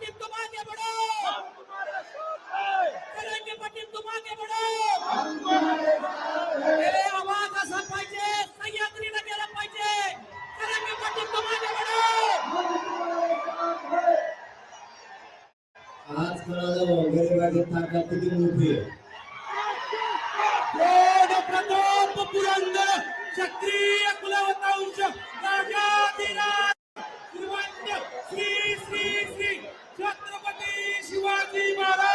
पाटील तुम आगे बढ़ो करेंगे पाटील तुम आगे बढ़ो आवाज असा पाहिजे सह्याद्रीला गेला पाहिजे करेंगे पाटील तुम आगे बढ़ो आज गरिबाची ताकद किती मोठी आहे प्रताप पुरंदर क्षत्रिय कुलवंतांश राजाधिराज श्रीमंत श्री श्री श्री ਧਰਤੀ ਮਾਤਾ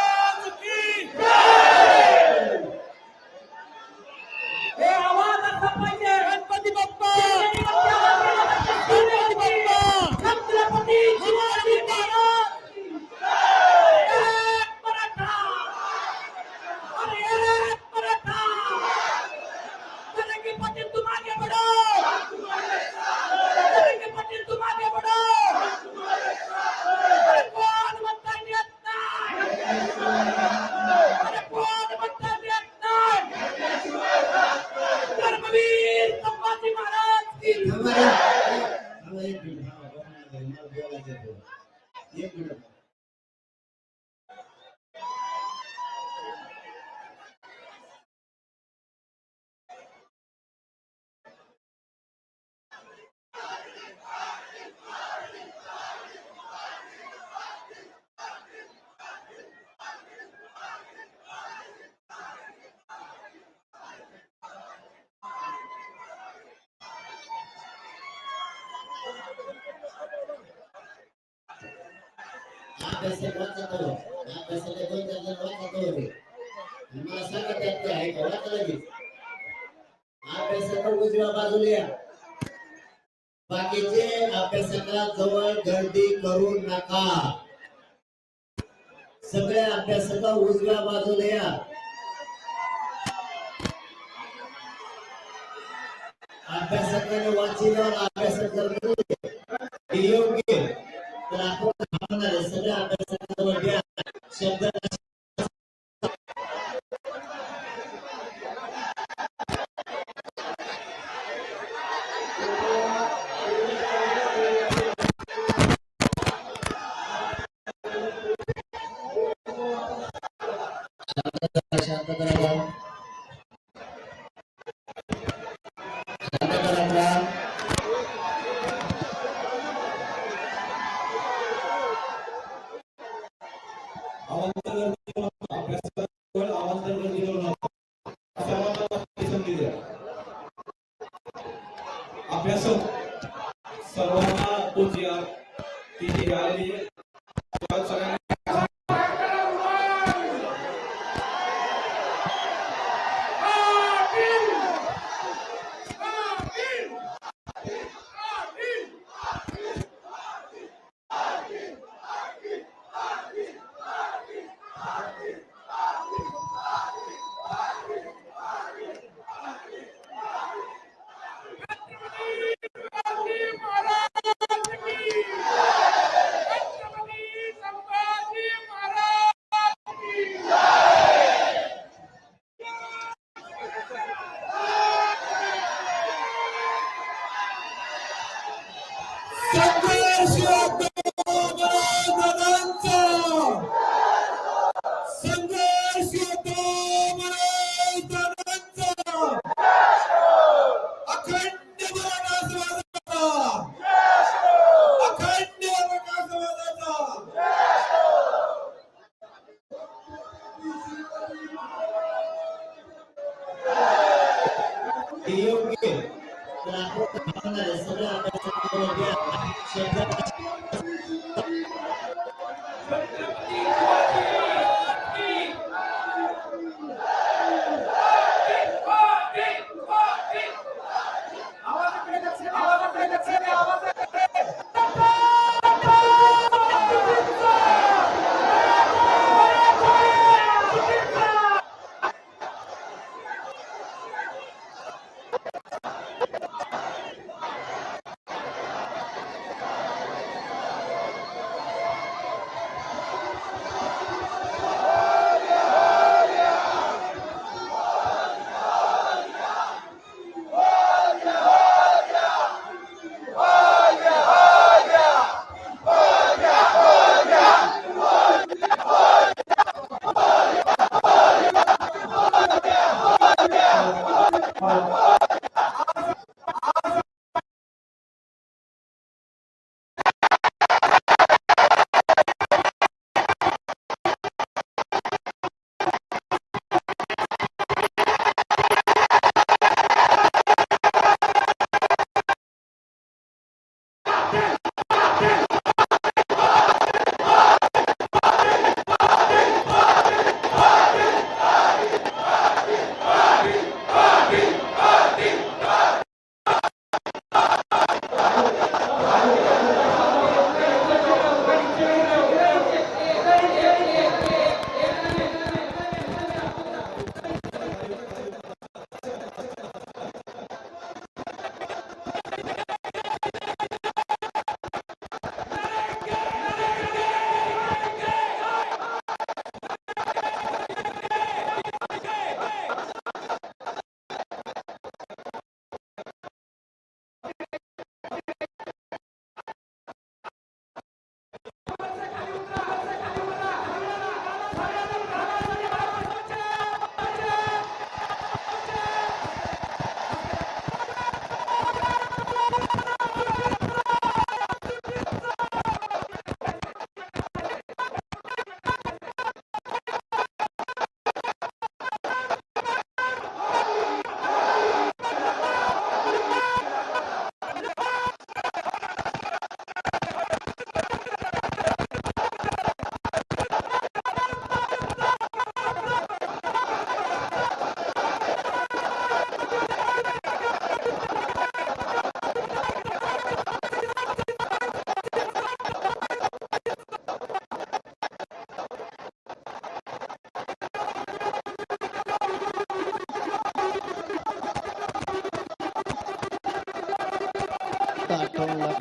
दोन मिनिटं. मला बोलायचं आहे थोडं. अभ्यासाला दोन चार जण वाचत होते. मला सांगा त्यात ते आहे का वाचा लगेच. अभ्यासाला उजव्या बाजूला या. बाकीचे अभ्यासाला जवळ गर्दी करू नका सगळ्या अभ्यासाला उजव्या बाजूला या अभ्यासकाने वाचिल्यावर अभ्यास योग्य तर आपण सगळ्या अभ्यासाजवळ घ्या शब्द अभ्यास सर्वांना तो जी आ- ती जी आलेली Yeah.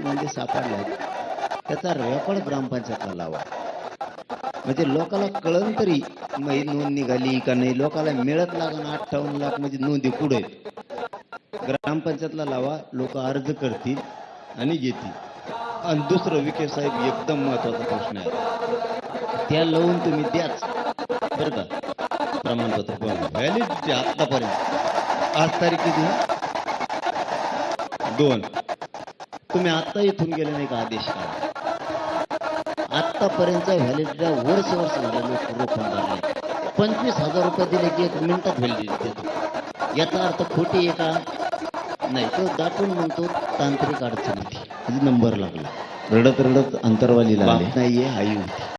म्हणजे नोंदी सापडल्यात त्याचा रेकॉर्ड ग्रामपंचायतला लावा. म्हणजे लोकाला कळन तरी मग नोंद निघाली का नाही? लोकाला मिळत लागण अठ्ठावन्न लाख म्हणजे नोंदी कुठे ग्रामपंचायतला लावा लोक अर्ज करतील आणि घेतील. आणि दुसरं विखे साहेब एकदम महत्त्वाचा प्रश्न आहे. त्या लावून तुम्ही द्याच. बरं का? प्रमाणपत्र व्हॅलिडिटी आत्तापर्यंत आज तारीख किती? दोन. तुम्ही आत्ता इथून गेले नाही का आदेश काढा आत्तापर्यंत व्हॅलिडिटी वर्ष वर्ष झालं लोक रोखून भरले पंचवीस हजार रुपये दिले की एक मिनिटात व्हॅलिडिटी देतो. याचा अर्थ खोटी आहे का? नाही तो दाटून म्हणतो तांत्रिक अडचण होती. नंबर लागला. रडत रडत अंतरवालीला आले. नाहीये आई होती.